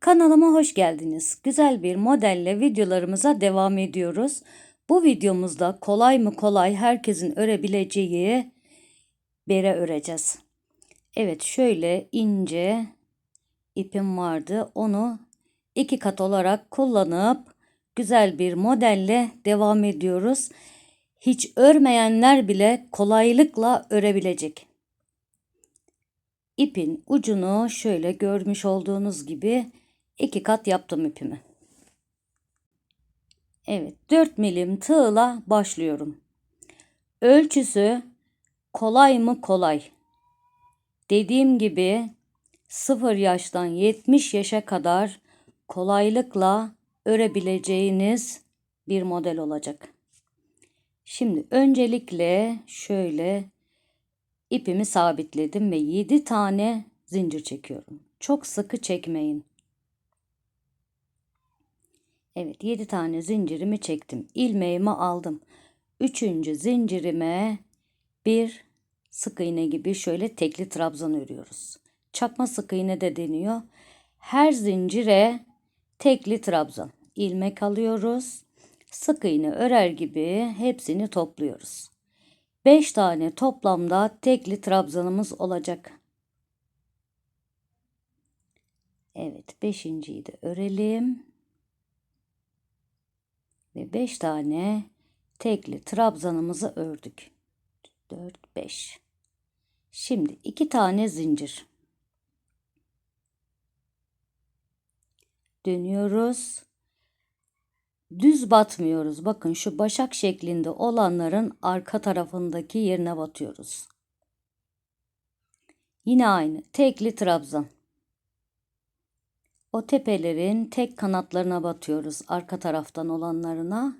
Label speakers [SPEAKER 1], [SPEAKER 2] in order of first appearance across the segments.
[SPEAKER 1] Kanalıma hoş geldiniz. Güzel bir modelle videolarımıza devam ediyoruz. Bu videomuzda kolay mı kolay herkesin örebileceği bere öreceğiz. Evet şöyle ince ipim vardı. Onu iki kat olarak kullanıp güzel bir modelle devam ediyoruz. Hiç örmeyenler bile kolaylıkla örebilecek. İpin ucunu şöyle görmüş olduğunuz gibi iki kat yaptım ipimi. Evet 4 milim tığla başlıyorum. Ölçüsü kolay mı kolay. Dediğim gibi 0 yaştan 70 yaşa kadar kolaylıkla örebileceğiniz bir model olacak. Şimdi öncelikle şöyle ipimi sabitledim ve 7 tane zincir çekiyorum. Çok sıkı çekmeyin. Evet 7 tane zincirimi çektim. İlmeğimi aldım. Üçüncü zincirime bir sık iğne gibi şöyle tekli trabzan örüyoruz. Çakma sık iğne de deniyor. Her zincire tekli trabzan. ilmek alıyoruz. Sık iğne örer gibi hepsini topluyoruz. 5 tane toplamda tekli trabzanımız olacak. Evet, beşinciyi de örelim. Ve 5 tane tekli trabzanımızı ördük. 4 5. Şimdi 2 tane zincir. Dönüyoruz. Düz batmıyoruz. Bakın şu başak şeklinde olanların arka tarafındaki yerine batıyoruz. Yine aynı. Tekli trabzan. O tepelerin tek kanatlarına batıyoruz. Arka taraftan olanlarına.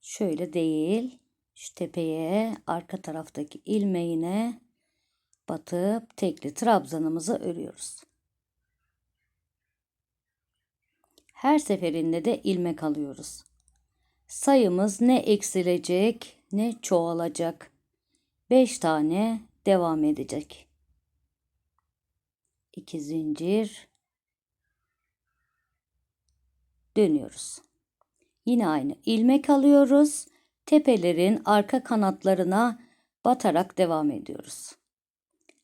[SPEAKER 1] Şöyle değil. Şu tepeye arka taraftaki ilmeğine batıp tekli trabzanımızı örüyoruz. Her seferinde de ilmek alıyoruz. Sayımız ne eksilecek ne çoğalacak. 5 tane devam edecek. 2 zincir dönüyoruz. Yine aynı ilmek alıyoruz. Tepelerin arka kanatlarına batarak devam ediyoruz.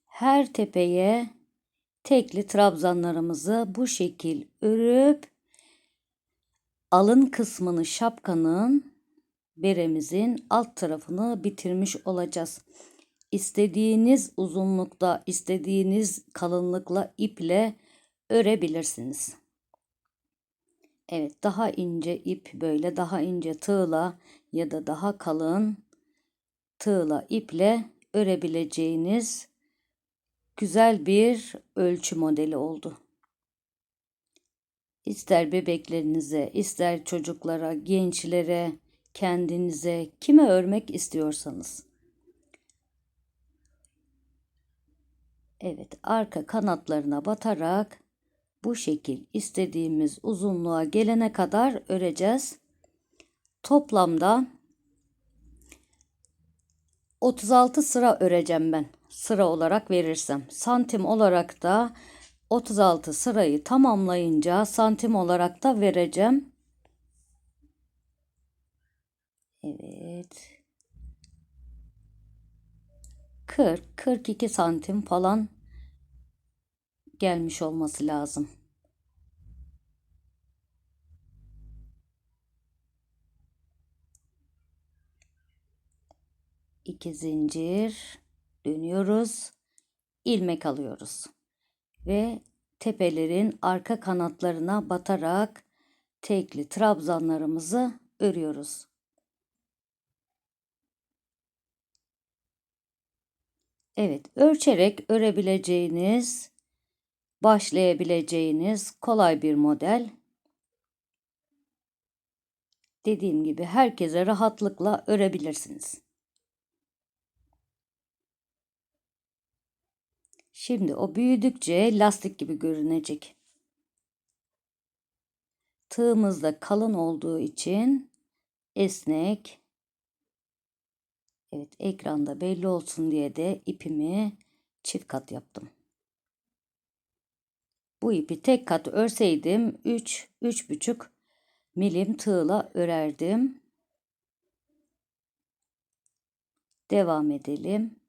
[SPEAKER 1] Her tepeye tekli trabzanlarımızı bu şekil örüp alın kısmını şapkanın beremizin alt tarafını bitirmiş olacağız. İstediğiniz uzunlukta, istediğiniz kalınlıkla iple örebilirsiniz. Evet, daha ince ip böyle daha ince tığla ya da daha kalın tığla iple örebileceğiniz güzel bir ölçü modeli oldu. İster bebeklerinize, ister çocuklara, gençlere, kendinize, kime örmek istiyorsanız. Evet, arka kanatlarına batarak bu şekil istediğimiz uzunluğa gelene kadar öreceğiz. Toplamda 36 sıra öreceğim ben. Sıra olarak verirsem. Santim olarak da 36 sırayı tamamlayınca santim olarak da vereceğim. Evet. 40 42 santim falan gelmiş olması lazım. İki zincir dönüyoruz. ilmek alıyoruz ve tepelerin arka kanatlarına batarak tekli trabzanlarımızı örüyoruz. Evet, ölçerek örebileceğiniz, başlayabileceğiniz kolay bir model. Dediğim gibi herkese rahatlıkla örebilirsiniz. Şimdi o büyüdükçe lastik gibi görünecek. Tığımız da kalın olduğu için esnek. Evet ekranda belli olsun diye de ipimi çift kat yaptım. Bu ipi tek kat örseydim 3 3,5 milim tığla örerdim. Devam edelim.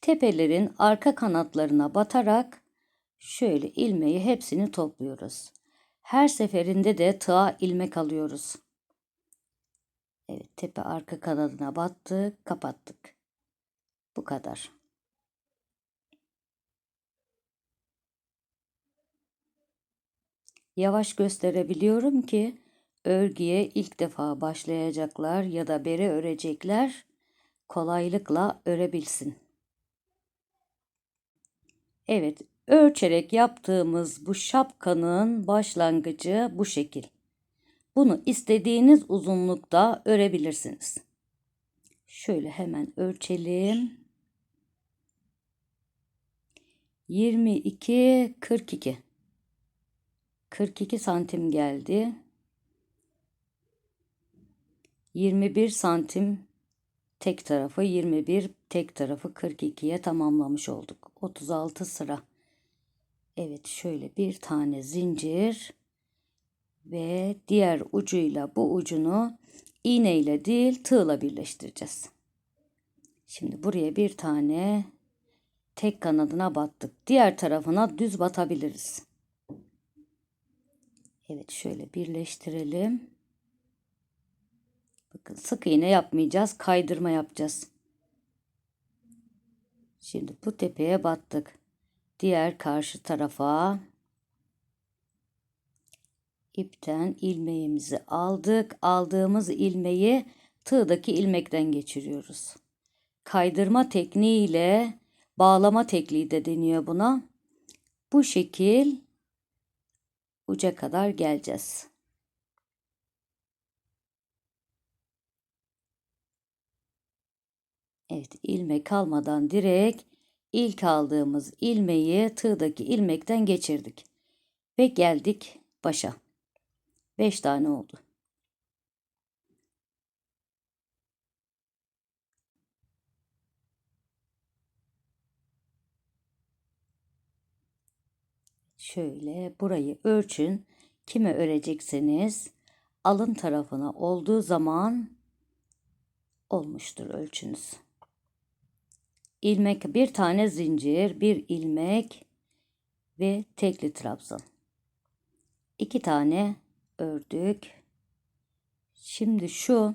[SPEAKER 1] Tepelerin arka kanatlarına batarak şöyle ilmeği hepsini topluyoruz. Her seferinde de tığa ilmek alıyoruz. Evet tepe arka kanadına battık, kapattık. Bu kadar. Yavaş gösterebiliyorum ki örgüye ilk defa başlayacaklar ya da bere örecekler kolaylıkla örebilsin. Evet, ölçerek yaptığımız bu şapkanın başlangıcı bu şekil. Bunu istediğiniz uzunlukta örebilirsiniz. Şöyle hemen ölçelim. 22 42 42 santim geldi. 21 santim tek tarafı 21 tek tarafı 42'ye tamamlamış olduk. 36 sıra. Evet şöyle bir tane zincir ve diğer ucuyla bu ucunu iğne ile değil tığla birleştireceğiz. Şimdi buraya bir tane tek kanadına battık. Diğer tarafına düz batabiliriz. Evet şöyle birleştirelim. Bakın sık iğne yapmayacağız. Kaydırma yapacağız. Şimdi bu tepeye battık. Diğer karşı tarafa ipten ilmeğimizi aldık. Aldığımız ilmeği tığdaki ilmekten geçiriyoruz. Kaydırma tekniğiyle bağlama tekniği de deniyor buna. Bu şekil uca kadar geleceğiz. Evet ilmek kalmadan direkt ilk aldığımız ilmeği tığdaki ilmekten geçirdik. Ve geldik başa. 5 tane oldu. Şöyle burayı ölçün. Kime örecekseniz alın tarafına olduğu zaman olmuştur ölçünüz. İlmek bir tane zincir, bir ilmek ve tekli trabzan. İki tane ördük. Şimdi şu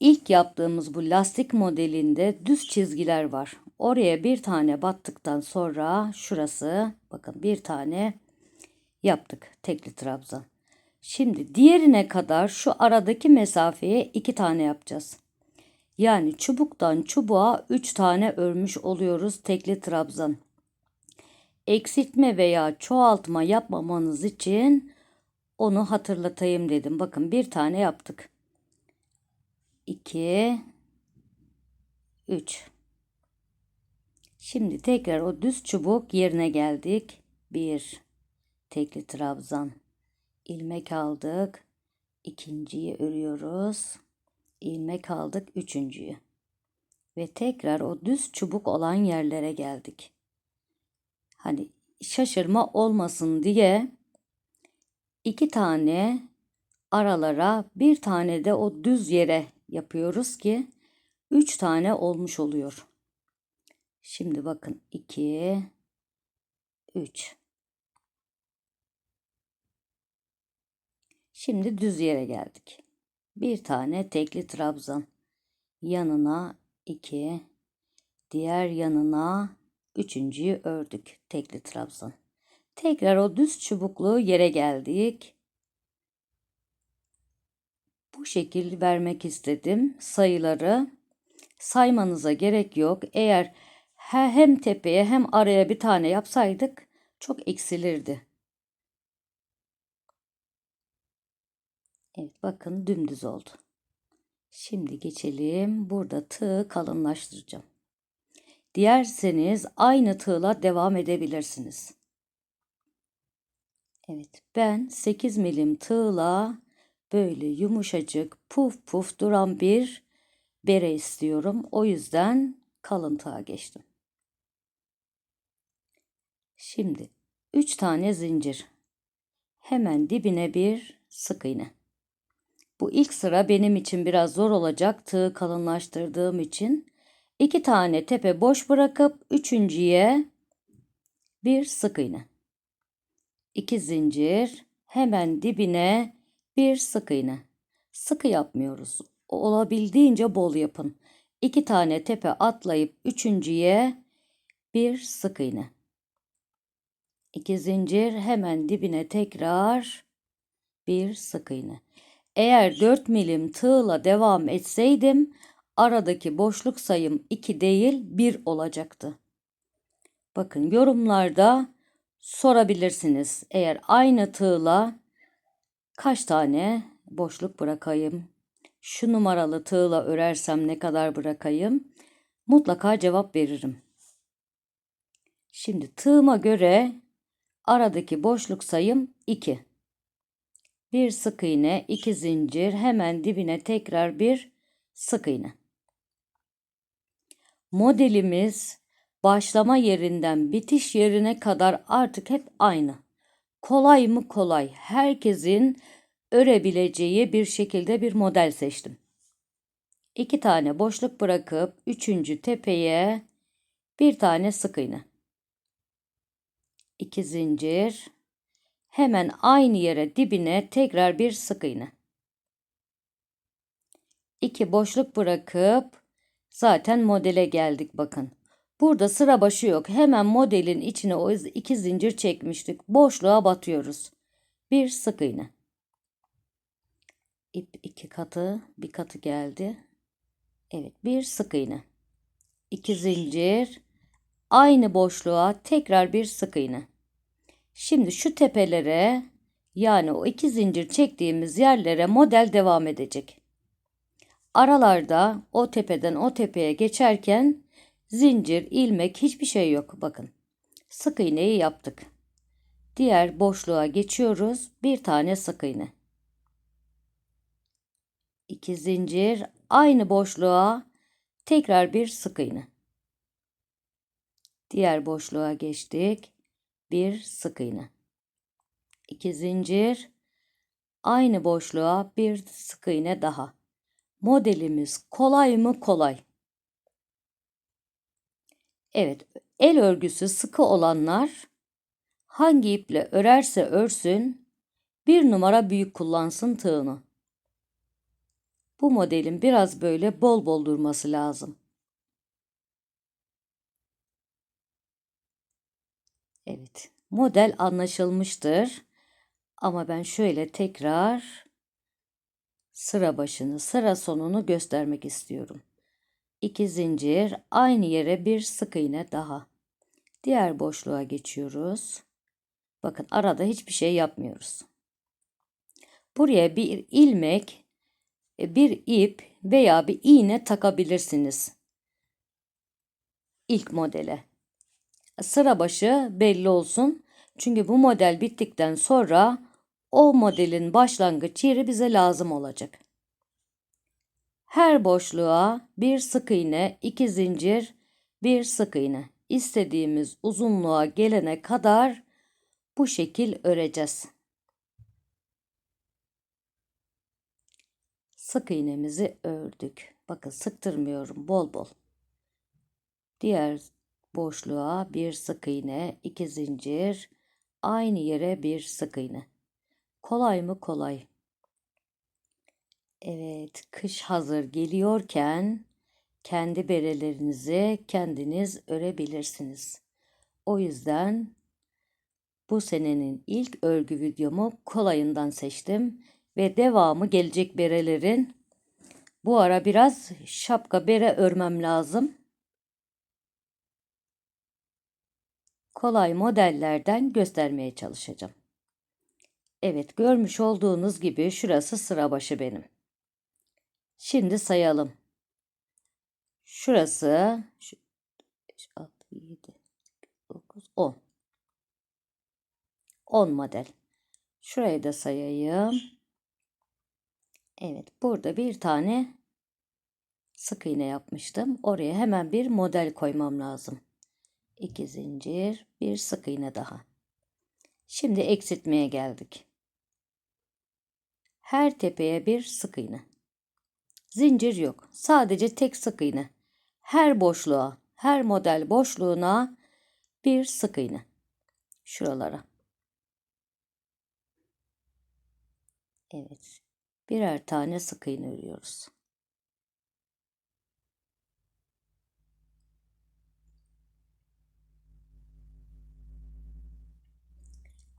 [SPEAKER 1] ilk yaptığımız bu lastik modelinde düz çizgiler var. Oraya bir tane battıktan sonra şurası bakın bir tane yaptık tekli trabzan. Şimdi diğerine kadar şu aradaki mesafeye iki tane yapacağız. Yani çubuktan çubuğa 3 tane örmüş oluyoruz tekli trabzan. Eksiltme veya çoğaltma yapmamanız için onu hatırlatayım dedim. Bakın bir tane yaptık. 2 3 Şimdi tekrar o düz çubuk yerine geldik. 1 tekli trabzan ilmek aldık. İkinciyi örüyoruz ilmek aldık üçüncüyü. Ve tekrar o düz çubuk olan yerlere geldik. Hani şaşırma olmasın diye iki tane aralara bir tane de o düz yere yapıyoruz ki üç tane olmuş oluyor. Şimdi bakın iki, üç. Şimdi düz yere geldik. Bir tane tekli trabzan. Yanına iki diğer yanına üçüncüyü ördük tekli trabzan. Tekrar o düz çubuklu yere geldik. Bu şekil vermek istedim sayıları. Saymanıza gerek yok. Eğer hem tepeye hem araya bir tane yapsaydık çok eksilirdi Evet bakın dümdüz oldu. Şimdi geçelim. Burada tığ kalınlaştıracağım. Dilerseniz aynı tığla devam edebilirsiniz. Evet ben 8 milim tığla böyle yumuşacık puf puf duran bir bere istiyorum. O yüzden kalın tığa geçtim. Şimdi 3 tane zincir. Hemen dibine bir sık iğne. Bu ilk sıra benim için biraz zor olacak tığı kalınlaştırdığım için. 2 tane tepe boş bırakıp üçüncüye bir sık iğne. 2 zincir hemen dibine bir sık iğne. Sıkı yapmıyoruz. Olabildiğince bol yapın. 2 tane tepe atlayıp üçüncüye bir sık iğne. 2 zincir hemen dibine tekrar bir sık iğne. Eğer 4 milim tığla devam etseydim aradaki boşluk sayım 2 değil 1 olacaktı. Bakın yorumlarda sorabilirsiniz. Eğer aynı tığla kaç tane boşluk bırakayım? Şu numaralı tığla örersem ne kadar bırakayım? Mutlaka cevap veririm. Şimdi tığıma göre aradaki boşluk sayım 2. Bir sık iğne, iki zincir, hemen dibine tekrar bir sık iğne. Modelimiz başlama yerinden bitiş yerine kadar artık hep aynı. Kolay mı kolay? Herkesin örebileceği bir şekilde bir model seçtim. İki tane boşluk bırakıp üçüncü tepeye bir tane sık iğne. İki zincir. Hemen aynı yere dibine tekrar bir sık iğne. İki boşluk bırakıp zaten modele geldik bakın. Burada sıra başı yok. Hemen modelin içine o iki zincir çekmiştik. Boşluğa batıyoruz. Bir sık iğne. İp iki katı, bir katı geldi. Evet, bir sık iğne. İki zincir. Aynı boşluğa tekrar bir sık iğne. Şimdi şu tepelere yani o iki zincir çektiğimiz yerlere model devam edecek. Aralarda o tepeden o tepeye geçerken zincir, ilmek hiçbir şey yok. Bakın. Sık iğneyi yaptık. Diğer boşluğa geçiyoruz. Bir tane sık iğne. İki zincir aynı boşluğa tekrar bir sık iğne. Diğer boşluğa geçtik. Bir sık iğne. İki zincir aynı boşluğa bir sık iğne daha. Modelimiz kolay mı kolay. Evet, el örgüsü sıkı olanlar hangi iple örerse örsün bir numara büyük kullansın tığını. Bu modelin biraz böyle bol bol durması lazım. Evet, model anlaşılmıştır. Ama ben şöyle tekrar sıra başını, sıra sonunu göstermek istiyorum. 2 zincir, aynı yere bir sık iğne daha. Diğer boşluğa geçiyoruz. Bakın arada hiçbir şey yapmıyoruz. Buraya bir ilmek, e, bir ip veya bir iğne takabilirsiniz. İlk modele. Sıra başı belli olsun. Çünkü bu model bittikten sonra o modelin başlangıç yeri bize lazım olacak. Her boşluğa bir sık iğne, iki zincir, bir sık iğne. İstediğimiz uzunluğa gelene kadar bu şekil öreceğiz. Sık iğnemizi ördük. Bakın sıktırmıyorum bol bol. Diğer boşluğa bir sık iğne, iki zincir, aynı yere bir sık iğne. Kolay mı kolay. Evet, kış hazır geliyorken kendi berelerinizi kendiniz örebilirsiniz. O yüzden bu senenin ilk örgü videomu kolayından seçtim ve devamı gelecek berelerin bu ara biraz şapka bere örmem lazım. Kolay modellerden göstermeye çalışacağım. Evet görmüş olduğunuz gibi şurası sıra başı benim. Şimdi sayalım. Şurası 5, 6, 7, 9, 10. 10 model. Şurayı da sayayım. Evet burada bir tane sık iğne yapmıştım. Oraya hemen bir model koymam lazım. 2 zincir, bir sık iğne daha. Şimdi eksiltmeye geldik. Her tepeye bir sık iğne. Zincir yok. Sadece tek sık iğne. Her boşluğa, her model boşluğuna bir sık iğne. Şuralara. Evet. Birer tane sık iğne örüyoruz.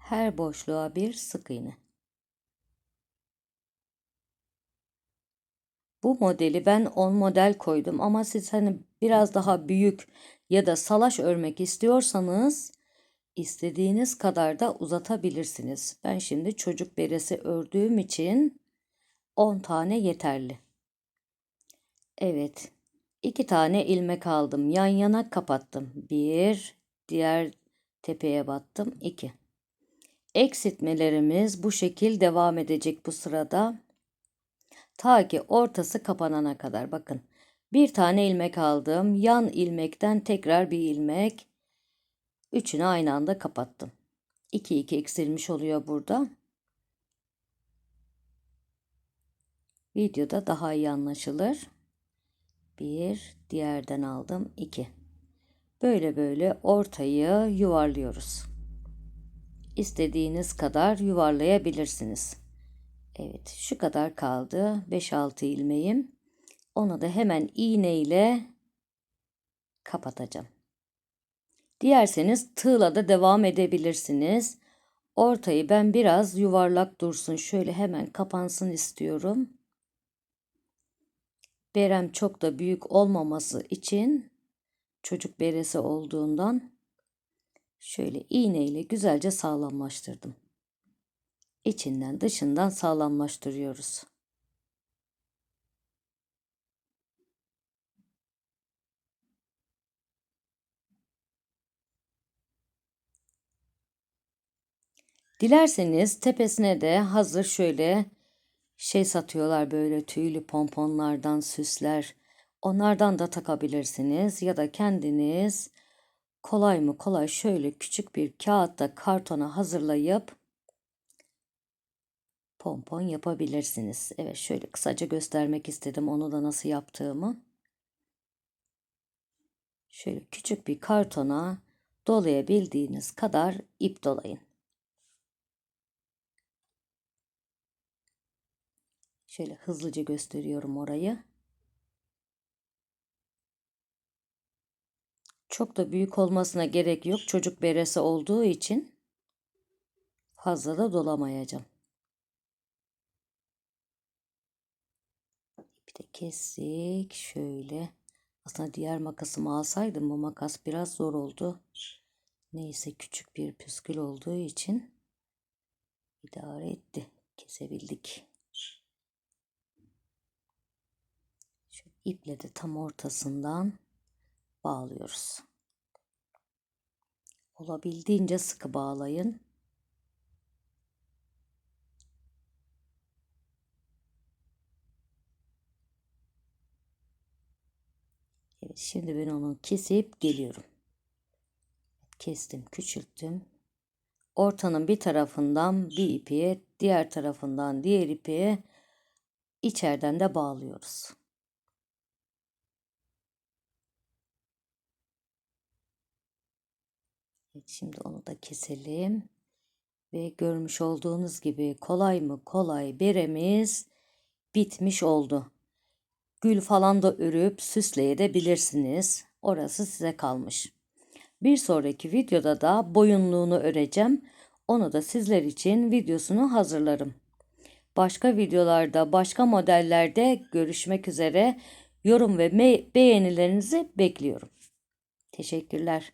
[SPEAKER 1] Her boşluğa bir sık iğne. Bu modeli ben 10 model koydum ama siz hani biraz daha büyük ya da salaş örmek istiyorsanız istediğiniz kadar da uzatabilirsiniz. Ben şimdi çocuk beresi ördüğüm için 10 tane yeterli. Evet. 2 tane ilmek aldım. Yan yana kapattım. Bir, diğer tepeye battım. 2. Eksiltmelerimiz bu şekil devam edecek bu sırada. Ta ki ortası kapanana kadar bakın. Bir tane ilmek aldım. Yan ilmekten tekrar bir ilmek. Üçünü aynı anda kapattım. 2 2 eksilmiş oluyor burada. Videoda daha iyi anlaşılır. Bir, diğerden aldım. 2. Böyle böyle ortayı yuvarlıyoruz. İstediğiniz kadar yuvarlayabilirsiniz. Evet şu kadar kaldı. 5-6 ilmeğim. Onu da hemen iğne ile kapatacağım. Dilerseniz tığla da devam edebilirsiniz. Ortayı ben biraz yuvarlak dursun. Şöyle hemen kapansın istiyorum. Berem çok da büyük olmaması için çocuk beresi olduğundan şöyle iğne ile güzelce sağlamlaştırdım. İçinden dışından sağlamlaştırıyoruz. Dilerseniz tepesine de hazır şöyle şey satıyorlar böyle tüylü pomponlardan süsler. Onlardan da takabilirsiniz ya da kendiniz kolay mı kolay şöyle küçük bir kağıtta kartona hazırlayıp pompon yapabilirsiniz. Evet şöyle kısaca göstermek istedim onu da nasıl yaptığımı. Şöyle küçük bir kartona dolayabildiğiniz kadar ip dolayın. Şöyle hızlıca gösteriyorum orayı. Çok da büyük olmasına gerek yok. Çocuk beresi olduğu için fazla da dolamayacağım. Bir de kestik. Şöyle. Aslında diğer makasımı alsaydım bu makas biraz zor oldu. Neyse küçük bir püskül olduğu için idare etti. Kesebildik. Şu iple de tam ortasından bağlıyoruz. Olabildiğince sıkı bağlayın. Evet, şimdi ben onu kesip geliyorum. Kestim, küçülttüm. Ortanın bir tarafından bir ipiye, diğer tarafından diğer ipiye içeriden de bağlıyoruz. Evet, şimdi onu da keselim. Ve görmüş olduğunuz gibi kolay mı kolay beremiz bitmiş oldu. Gül falan da örüp süsleyebilirsiniz. Orası size kalmış. Bir sonraki videoda da boyunluğunu öreceğim. Onu da sizler için videosunu hazırlarım. Başka videolarda, başka modellerde görüşmek üzere. Yorum ve beğenilerinizi bekliyorum. Teşekkürler.